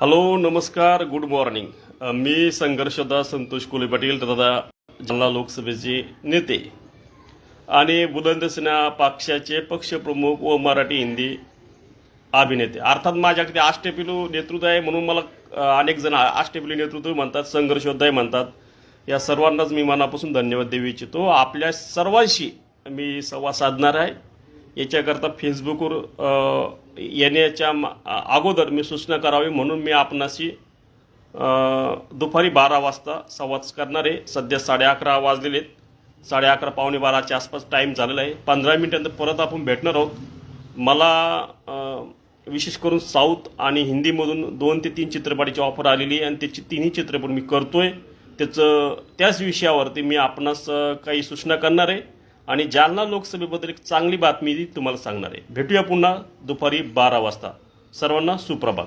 Hello नमस्कार good morning मी संघर्षदा संतोष कोले पाटील दादा जालना लोकसभेचे नेते. आणि बुलंदसेना पक्षाचे पक्षप्रमुख व मराठी हिंदी अभिनेते. अर्थात माझ्याकडे आष्टेपिलू नेतृत्व आहे म्हणून मला अनेक जण आष्टेपिलू नेतृत्व म्हणतात संघर्षोद्धाय म्हणतात. या सर्वांनाच मी मनापासून धन्यवाद देऊ इच्छितो. आपल्या सर्वांशी मी संवाद साधणार आहे. याच्याकरता फेसबुकवर येण्याच्या अगोदर मी सूचना करावी म्हणून मी आपणाशी दुपारी बारा वाजता संवाद करणार आहे. सध्या साडे अकरा वाजलेले आहेत. साडे अकरा पावणे बाराच्या आसपास टाईम झालेला आहे. पंधरा मिनिटांतर परत आपण भेटणार आहोत. मला विशेष करून साऊथ आणि हिंदीमधून दोन ते तीन चित्रपटाची ऑफर आलेली आहे आणि त्याची तिन्ही चित्रपट मी करतो आहे त्याचं त्याच विषयावरती मी आपणास काही सूचना करणार आहे. आणि जालना लोकसभेबद्दल एक चांगली बातमी तुम्हाला सांगणार आहे. भेटूया पुन्हा दुपारी बारा वाजता. सर्वांना सुप्रभात.